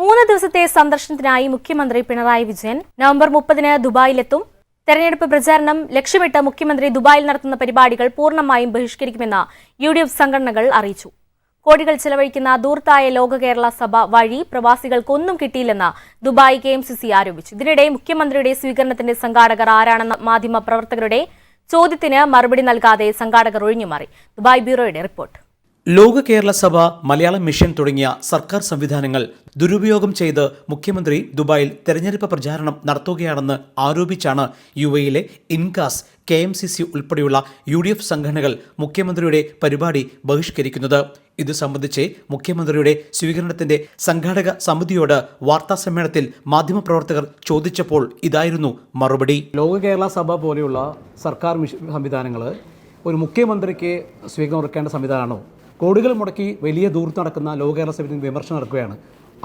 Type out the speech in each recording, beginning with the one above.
മൂന്ന് ദിവസത്തെ സന്ദർശനത്തിനായി മുഖ്യമന്ത്രി പിണറായി വിജയൻ നവംബർ മുപ്പതിന് ദുബായിലെത്തും. തെരഞ്ഞെടുപ്പ് പ്രചാരണം ലക്ഷ്യമിട്ട് മുഖ്യമന്ത്രി ദുബായിൽ നടത്തുന്ന പരിപാടികൾ പൂർണമായും ബഹിഷ്കരിക്കുമെന്ന് യു ഡി എഫ് സംഘടനകൾ അറിയിച്ചു. കോടികൾ ചെലവഴിക്കുന്ന ദൂർത്തായ ലോക കേരള സഭ വഴി പ്രവാസികൾക്കൊന്നും കിട്ടിയില്ലെന്ന് Dubai K M C C ആരോപിച്ചു. ഇതിനിടെ മുഖ്യമന്ത്രിയുടെ സ്വീകരണത്തിന്റെ സംഘാടകർ ആരാണെന്ന മാധ്യമ പ്രവർത്തകരുടെ ചോദ്യത്തിന് മറുപടി നൽകാതെ സംഘാടകർ ഒഴിഞ്ഞുമാറി. Dubai ബ്യൂറോയുടെ report. ലോക കേരള സഭ മലയാള മിഷൻ തുടങ്ങിയ സർക്കാർ സംവിധാനങ്ങൾ ദുരുപയോഗം ചെയ്ത് മുഖ്യമന്ത്രി ദുബായിൽ തെരഞ്ഞെടുപ്പ് പ്രചാരണം നടത്തുകയാണെന്ന് ആരോപിച്ചാണ് യു എയിലെ INCAS K M C C ഉൾപ്പെടെയുള്ള യു ഡി എഫ് സംഘടനകൾ മുഖ്യമന്ത്രിയുടെ പരിപാടി ബഹിഷ്കരിക്കുന്നത്. ഇത് സംബന്ധിച്ച് മുഖ്യമന്ത്രിയുടെ സ്വീകരണത്തിന്റെ സംഘാടക സമിതിയോട് വാർത്താസമ്മേളനത്തിൽ മാധ്യമപ്രവർത്തകർ ചോദിച്ചപ്പോൾ ഇതായിരുന്നു മറുപടി. ലോക കേരള സഭ പോലെയുള്ള സർക്കാർ സംവിധാനങ്ങൾ ഒരു മുഖ്യമന്ത്രിക്ക് സ്വീകരണം ഒരുക്കേണ്ട സംവിധാനമാണോ? കോടികൾ മുടക്കി വലിയ ദൂരത്ത് നടക്കുന്ന കേരള സഭയിൽ വിമർശനം നടക്കുകയാണ്.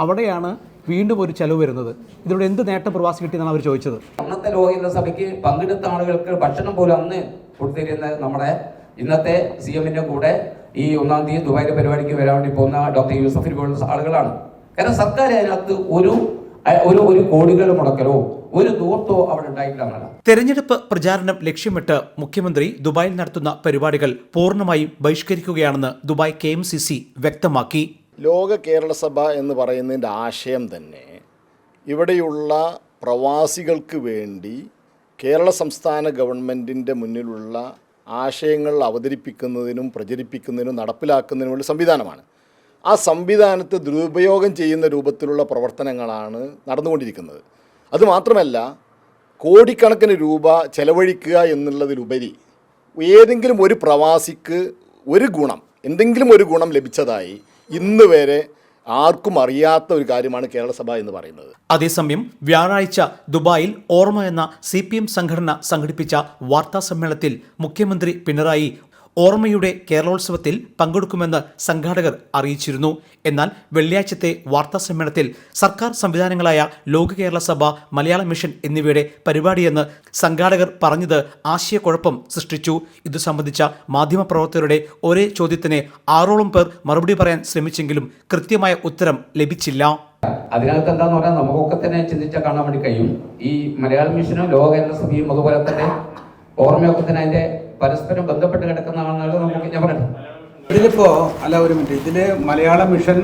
അവിടെയാണ് വീണ്ടും ഒരു ചെലവ് വരുന്നത്. ഇതിലൂടെ എന്ത് നേട്ടം പ്രവാസി കിട്ടിയെന്നാണ് അവർ ചോദിച്ചത്. അന്നത്തെ ലോകേന്ദ്ര സഭയ്ക്ക് പങ്കെടുത്ത ആളുകൾക്ക് ഭക്ഷണം പോലും അന്ന് കൊടുത്തിരുന്ന നമ്മുടെ ഇന്നത്തെ സി എമ്മിന്റെ കൂടെ ഈ ഒന്നാം തീയതി ദുബായിലെ പരിപാടിക്ക് വരാൻ വേണ്ടി പോകുന്ന ഡോക്ടർ യൂസഫിൽ പോലുള്ള ആളുകളാണ്. കാരണം സർക്കാർ അതിനകത്ത് ഒരു ഒരു ഒരു കോടികൾ മുടക്കലോ ഒരു ദൂർത്തോ അവിടെ ഉണ്ടായിട്ടില്ല തെരഞ്ഞെടുപ്പ് പ്രചാരണം ലക്ഷ്യമിട്ട് മുഖ്യമന്ത്രി ദുബായിൽ നടത്തുന്ന പരിപാടികൾ പൂർണമായും ബഹിഷ്കരിക്കുകയാണെന്ന് Dubai K M C C വ്യക്തമാക്കി. ലോക കേരള സഭ എന്ന് പറയുന്നതിന്റെ ആശയം തന്നെ ഇവിടെയുള്ള പ്രവാസികൾക്ക് വേണ്ടി കേരള സംസ്ഥാന ഗവൺമെന്റിന്റെ മുന്നിലുള്ള ആശയങ്ങൾ അവതരിപ്പിക്കുന്നതിനും പ്രചരിപ്പിക്കുന്നതിനും നടപ്പിലാക്കുന്നതിനുമുള്ള സംവിധാനമാണ്. ആ സംവിധാനത്തെ ദുരുപയോഗം ചെയ്യുന്ന രൂപത്തിലുള്ള പ്രവർത്തനങ്ങളാണ് നടന്നുകൊണ്ടിരിക്കുന്നത്. അതുമാത്രമല്ല കോടിക്കണക്കിന് രൂപ ചെലവഴിക്കുക എന്നുള്ളതിലുപരി ഏതെങ്കിലും ഒരു പ്രവാസിക്ക് ഒരു ഗുണം എന്തെങ്കിലും ഒരു ഗുണം ലഭിച്ചതായി ഇന്ന് വരെ ആർക്കും അറിയാത്ത ഒരു കാര്യമാണ് കേരളസഭ എന്ന് പറയുന്നത്. അതേസമയം വ്യാഴാഴ്ച ദുബായിൽ ഓർമ്മ എന്ന സി പി എം സംഘടന സംഘടിപ്പിച്ച വാർത്താ സമ്മേളനത്തിൽ മുഖ്യമന്ത്രി പിണറായി ഓർമ്മയുടെ കേരളോത്സവത്തിൽ പങ്കെടുക്കുമെന്ന് സംഘാടകർ അറിയിച്ചിരുന്നു. എന്നാൽ വെള്ളിയാഴ്ചത്തെ വാർത്താ സമ്മേളനത്തിൽ സർക്കാർ സംവിധാനങ്ങളായ ലോക കേരള സഭ മലയാള മിഷൻ എന്നിവയുടെ പരിപാടിയെന്ന് സംഘാടകർ പറഞ്ഞത് ആശയക്കുഴപ്പം സൃഷ്ടിച്ചു. ഇതു സംബന്ധിച്ച മാധ്യമപ്രവർത്തകരുടെ ഒരേ ചോദ്യത്തിന് ആറോളം പേർ മറുപടി പറയാൻ ശ്രമിച്ചെങ്കിലും കൃത്യമായ ഉത്തരം ലഭിച്ചില്ല. അതിനകത്ത് എന്താന്ന് പറഞ്ഞാൽ നമുക്കൊക്കെ തന്നെ ചിന്തിച്ചാൽ കാണാൻ വേണ്ടി കഴിയും. ഈ മലയാള മിഷനും ലോക കേരള സഭയും അതുപോലെ തന്നെ ഓർമ്മയൊക്കെ തന്നെ അതിന്റെ പരസ്പരം ബന്ധപ്പെട്ട് കിടക്കുന്നതാണെന്നുള്ളത് നമുക്ക് ഞാൻ പറയട്ടെ ഇതിലിപ്പോ അല്ല ഒരു മിനിറ്റ്. ഇതിൽ മലയാള മിഷൻ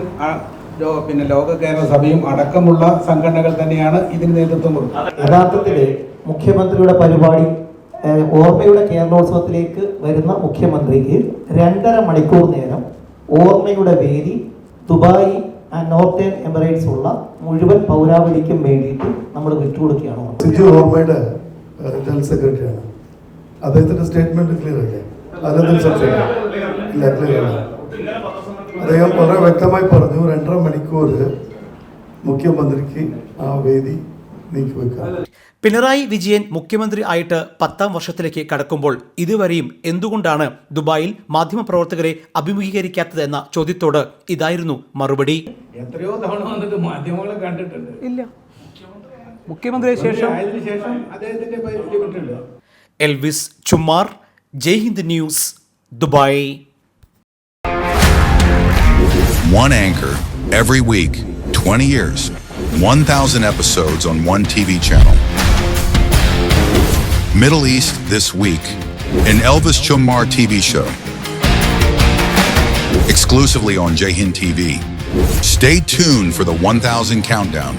പിന്നെ ലോക കേരള സഭയും അടക്കമുള്ള സംഘടനകൾ തന്നെയാണ് ഇതിന് നേതൃത്വം കൊടുക്കുന്നത്. യഥാർത്ഥത്തിൽ മുഖ്യമന്ത്രിയുടെ പരിപാടി ഓർമ്മയുടെ കേരളോത്സവത്തിലേക്ക് വരുന്ന മുഖ്യമന്ത്രിക്ക് രണ്ടര മണിക്കൂർ നേരം ഓർമ്മയുടെ വേദി ദുബായി ആൻഡ് നോർത്തേൺ എമിറേറ്റ്സ് ഉള്ള മുഴുവൻ പൗരാവലിക്കും വേണ്ടിയിട്ട് നമ്മൾ വിട്ടുകൊടുക്കുകയാണ്. ഓർമ്മയുടെ ജനറൽ സെക്രട്ടറിയാണ്. അദ്ദേഹത്തിന്റെ സ്റ്റേറ്റ്മെന്റ് ക്ലിയർ അല്ലേ? അതിലൊന്നും സംശയം ഇല്ല. ക്ലിയർ അല്ല. അദ്ദേഹം വളരെ വ്യക്തമായി പറഞ്ഞു രണ്ടര മണിക്കൂർ മുഖ്യമന്ത്രിക്ക് ആ വേദി നീക്കിവെക്കാം പിണറായി വിജയൻ മുഖ്യമന്ത്രി ആയിട്ട് പത്താം വർഷത്തിലേക്ക് കടക്കുമ്പോൾ ഇതുവരെയും എന്തുകൊണ്ടാണ് ദുബായിൽ മാധ്യമപ്രവർത്തകരെ അഭിമുഖീകരിക്കാത്തത് എന്ന ചോദ്യത്തോട് ഇതായിരുന്നു മറുപടി. എത്രയോ തവണ വന്നിട്ട് മാധ്യമങ്ങളെ കണ്ടിട്ടുണ്ട്. ഇല്ല. മുഖ്യമന്ത്രിയെ ശേഷം അതിനുശേഷം അദ്ദേഹത്തിന്റെ Elvis Chummar Jaihind news Dubai One anchor every week, 20 years, 1,000 episodes on one TV channel. Middle East This Week, an Elvis Chumar TV show. Exclusively on Jahin TV. Stay tuned for the 1,000 countdown.